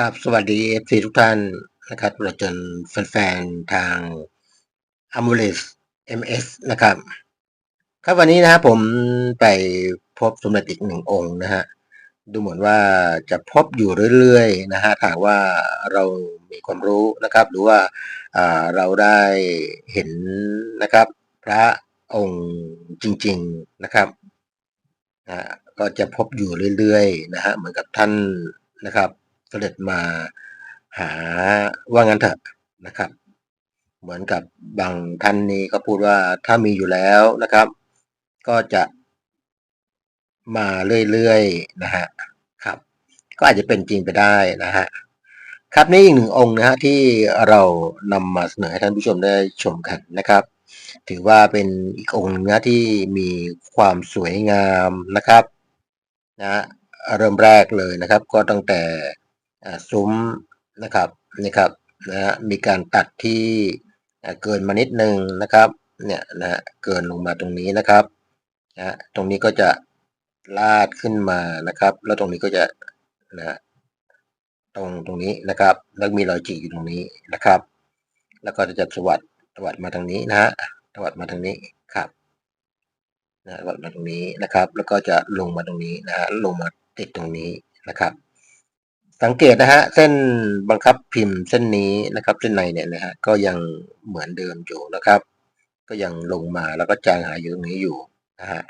ครับ สวัสดี FC ทุกท่านนะครับตลอดจนแฟนๆ ทาง a m u l e s MS นะครับ ครับวันนี้นะครับผมไปพบสมเด็จอีกหนึ่งองค์นะฮะ ดูเหมือนว่าจะพบอยู่เรื่อยๆ นะฮะถาหากว่าเรามีความรู้นะครับ หรือว่าอ่าเราได้เห็นนะครับ พระองค์จริง ๆ นะครับนะก็จะพบอยู่เรื่อยๆ นะฮะ เหมือนกับท่านนะครับ เสด็จมาหาว่างั้นเถอะนะครับ เหมือนกับบางท่านนี้ก็พูดว่าถ้ามีอยู่แล้วนะครับ ก็จะมาเรื่อยๆนะฮะครับ ก็อาจจะเป็นจริงไปได้นะฮะครับนี่อีกหนึ่งองค์นะฮะที่เรานำมาเสนอให้ท่านผู้ชมได้ชมกันนะครับ ถือว่าเป็นอีกองค์นึงนะที่มีความสวยงามนะครับนะเริ่มแรกเลยนะครับ ก็ตั้งแต่ ซุ้มนะครับนี่ครับนะฮะมีการตัดที่อ่าเกินมานิดนึงนะครับเนี่ยนะฮะเกินลงมาตรงนี้นะครับนะฮะตรงนี้ก็จะลาดขึ้นมานะครับ แล้วตรงนี้ก็จะนะฮะตรงตรงนี้นะครับแล้วมีรอยจีอยู่ตรงนี้นะครับ แล้วก็จะสวัสดสวัสดมาทางนี้นะฮะสวัสดมาทางนี้ครับนะสวัสดมาตรงนี้นะครับ แล้วก็จะลงมาตรงนี้นะฮะลงมาติดตรงนี้นะครับ สังเกตนะฮะเส้นบังคับพิมพ์เส้นนี้นะครับ เส้นในเนี่ยนะฮะก็ยังเหมือนเดิมอยู่นะครับ ก็ยังลงมาแล้วก็จางหายอยู่ตรงนี้อยู่นะฮะ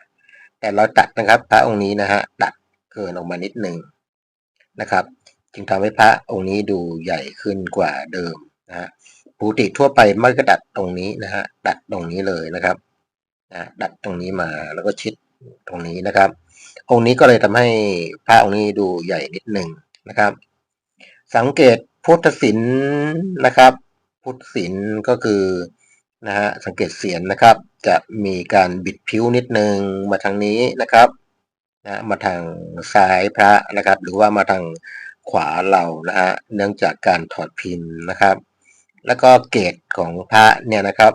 แต่เราตัดนะครับ พระองค์นี้นะฮะตัดเกินออกมานิดหนึ่งนะครับ จึงทำให้พระองค์นี้ดูใหญ่ขึ้นกว่าเดิมนะฮะปกติทั่วไปมันก็ดัดตรงนี้นะฮะดัดตรงนี้เลยนะครับนะดัดตรงนี้มาแล้วก็ชิดตรงนี้นะครับ องค์นี้ก็เลยทำให้พระองค์นี้ดูใหญ่นิดหนึ่ง นะครับ สังเกตพุทธศิลป์นะครับ พุทธศิลป์ก็คือนะฮะสังเกตเสียนนะครับ จะมีการบิดผิวนิดนึงมาทางนี้นะครับนะมาทางซ้ายพระนะครับ หรือว่ามาทางขวาเรานะฮะเนื่องจากการถอดพิมพ์นะครับ แล้วก็เกตของพระเนี่ยนะครับ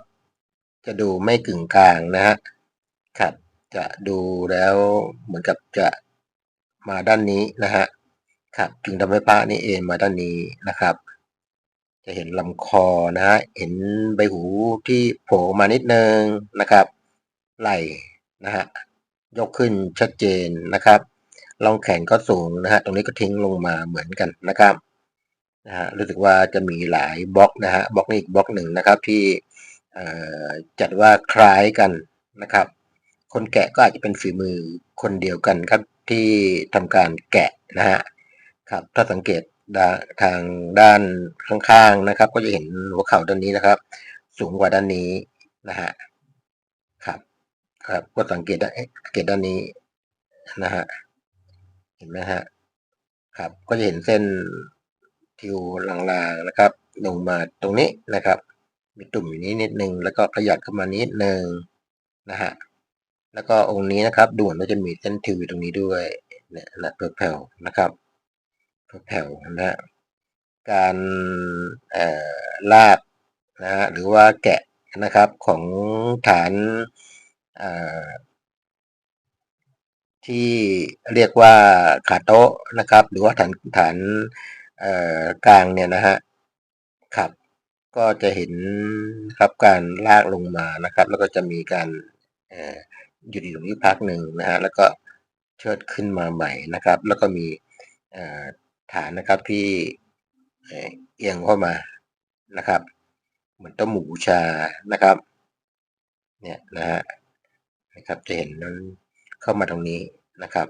จะดูไม่กึ่งกลางนะฮะครับจะดูแล้วเหมือนกับจะมาด้านนี้นะฮะ ครับจึงทำให้พระนี่เอ็นมาด้านนี้นะครับ จะเห็นลำคอนะฮะเห็นใบหูที่โผล่มานิดนึงนะครับ ไหล่นะฮะยกขึ้นชัดเจนนะครับรองแขนก็สูงนะฮะตรงนี้ก็ทิ้งลงมาเหมือนกันนะครับนะฮะรู้สึกว่าจะมีหลายบล็อกนะฮะบล็อกนี้อีกบล็อกหนึ่งนะครับที่จัดว่าคล้ายกันนะครับ คนแกะก็อาจจะเป็นฝีมือคนเดียวกันครับที่ทำการแกะนะฮะ ครับถ้าสังเกตาทางด้านข้างๆนะครับ ก็จะเห็นหัวเข่าด้านนี้นะครับ สูงกว่าด้านนี้นะฮะครับครับก็สังเกตได้สังเกตด้านนี้นะฮะเห็นไหมฮะครับ ก็จะเห็นเส้นทิวลางๆนะครับ ลงมาตรงนี้นะครับ มีตุ่มอยู่นี้นิดนึงแล้วก็ขยับขึ้นมานิดนึงนะฮะแล้วก็องค์นี้นะครับดูเหมือนว่าจะมีเส้นทิวอยู่ตรงนี้ด้วยเนี่ยนะเแผ่วๆนะครับ แผ่วๆนะฮะการลากนะฮะหรือว่าแกะนะครับของฐานที่เรียกว่าขาโต๊ะนะครับ หรือว่าฐานฐานกลางเนี่ยนะฮะครับก็จะเห็นครับการลากลงมานะครับ แล้วก็จะมีการหยุดอยู่ตรงนี้พักหนึ่งนะฮะแล้วก็เชิดขึ้นมาใหม่นะครับ แล้วก็มี ฐานนะครับที่เอียงเข้ามานะครับ เหมือนต้มหมูบูชานะครับ เนี่ยนะฮะนะครับจะเห็นนั้นเข้ามาตรงนี้นะครับ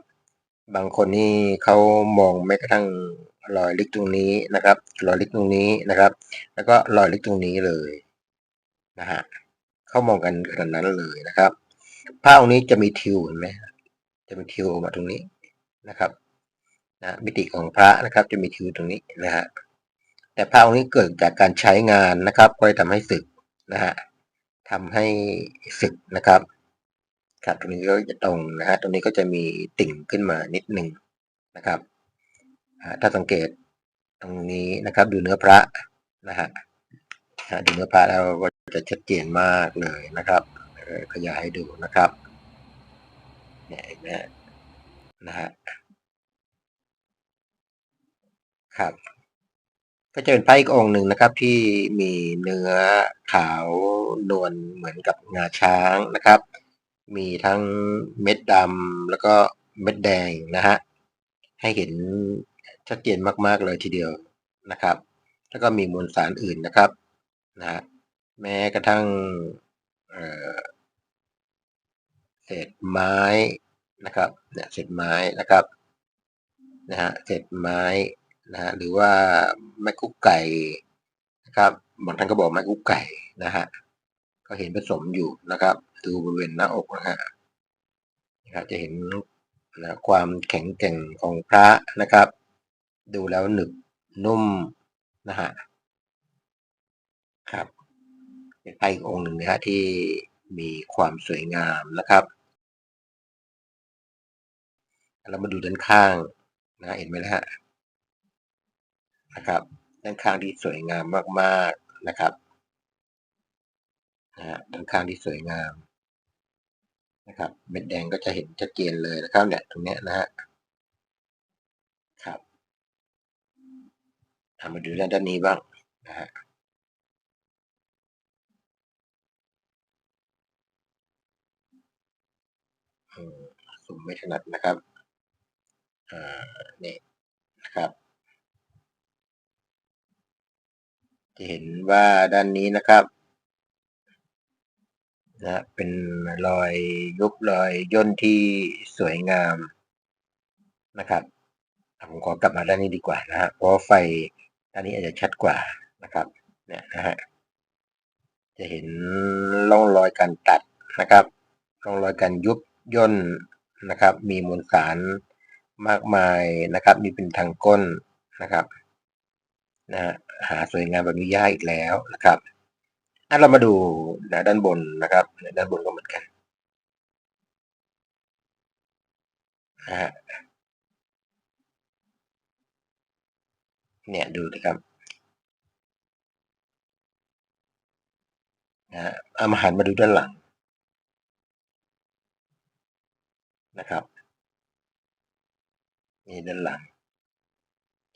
บางคนนี่เขามองแม้กระทั่งรอยลึกตรงนี้นะครับ รอยลึกตรงนี้นะครับ แล้วก็รอยลึกตรงนี้เลยนะฮะเขามองกันขนาดนั้นเลยนะครับผ้าองค์นี้จะมีทิวเห็นไหมจะมีทิวออกมาตรงนี้นะครับ นะมิติของพระนะครับจะมีทิวตรงนี้นะฮะแต่ผ้าองค์นี้เกิดจากการใช้งานนะครับก็เลยทำให้สึกนะฮะทำให้สึกนะครับครับตรงนี้ก็จะตรงนะฮะตรงนี้ก็จะมีติ่งขึ้นมานิดหนึ่งนะครับถ้าสังเกตตรงนี้นะครับดูเนื้อพระนะฮะดูเนื้อพระแล้วก็จะชัดเจนมากเลยนะครับขยายให้ดูนะครับเนี่ยนะฮะ ครับ ก็จะเป็นพระอีกองค์หนึ่งนะครับ ที่มีเนื้อขาวนวลเหมือนกับงาช้างนะครับ มีทั้งเม็ดดำแล้วก็เม็ดแดงนะฮะให้เห็นชัดเจนมาก ๆ เลยทีเดียวนะครับ แล้วก็มีมวลสารอื่นนะครับนะฮะแม้กระทั่งเเศษไม้นะครับเนี่ยเศษไม้นะครับนะฮะเศษไม้ นะฮะหรือว่าไม้กุ๊กไก่นะครับบางท่านก็บอกไม้กุ๊กไก่นะฮะก็เห็นผสมอยู่นะครับ ดูบริเวณหน้าอกนะฮะนะครับจะเห็นนะความแข็งแกร่งของพระนะครับ ดูแล้วหนึบนุ่มนะฮะครับเป็นไพ่อีกองค์หนึ่งนะฮะที่มีความสวยงามนะครับเรามาดูด้านข้างนะเห็นไหมนะฮะ นะครับด้านข้างที่สวยงามมากๆนะครับนะฮะด้านข้างที่สวยงามนะครับเม็ดแดงก็จะเห็นชัดเจนเลยนะครับเนี่ยตรงเนี้ยนะฮะครับอะมาดูด้านด้านนี้บ้างนะฮะอืมสุ่มไม่ถนัดนะครับอ่านี่นะครับ จะเห็นว่าด้านนี้นะครับนะเป็นรอยยุบรอยย่นที่สวยงามนะครับผมขอกลับมาด้านนี้ดีกว่านะฮะเพราะไฟด้านนี้อาจจะชัดกว่านะครับ เนี่ยนะฮะจะเห็นร่องรอยการตัดนะครับร่องรอยการยุบย่นนะครับ มีมวลสารมากมายนะครับ มีเป็นทางก้นนะครับ นะหาสวยงามแบบนี้ยากอีกแล้วนะครับอะเรามาดูนะด้านบนนะครับด้านบนก็เหมือนกันนะฮะเนี่ยดูนะครับนะฮะเอามาหันมาดูด้านหลังนะครับนี่ด้านหลัง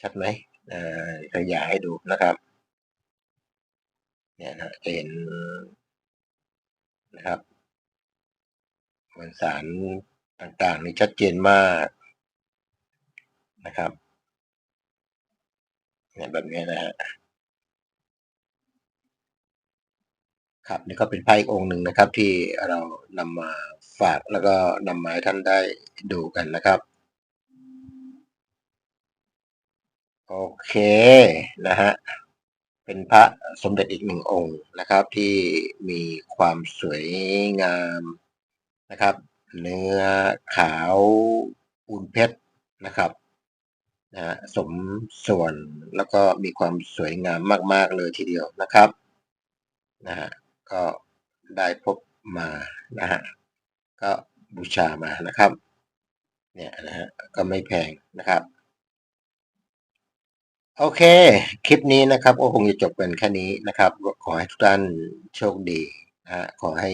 ชัดไหม ขยายให้ดูนะครับเนี่ยนะจะเห็นนะครับมวลสารต่างๆนี่ชัดเจนมากนะครับเนี่ยแบบนี้นะฮะครับนี่ก็เป็นไพ่อีกองค์หนึ่งนะครับ ที่เรานำมาฝากแล้วก็นำมาให้ท่านได้ดูกันนะครับ โอเคนะฮะเป็นพระสมเด็จอีกหนึ่งองค์นะครับ ที่มีความสวยงามนะครับ เนื้อขาวอุ่นเพชรนะครับนะฮะสมส่วนแล้วก็มีความสวยงามมาก ๆ เลยทีเดียวนะครับนะฮะก็ได้พบมานะฮะก็บูชามานะครับ เนี่ยนะฮะก็ไม่แพงนะครับ โอเค คลิปนี้นะครับก็คงจะจบเป็นแค่นี้นะครับ ขอให้ทุกท่านโชคดีนะฮะขอให้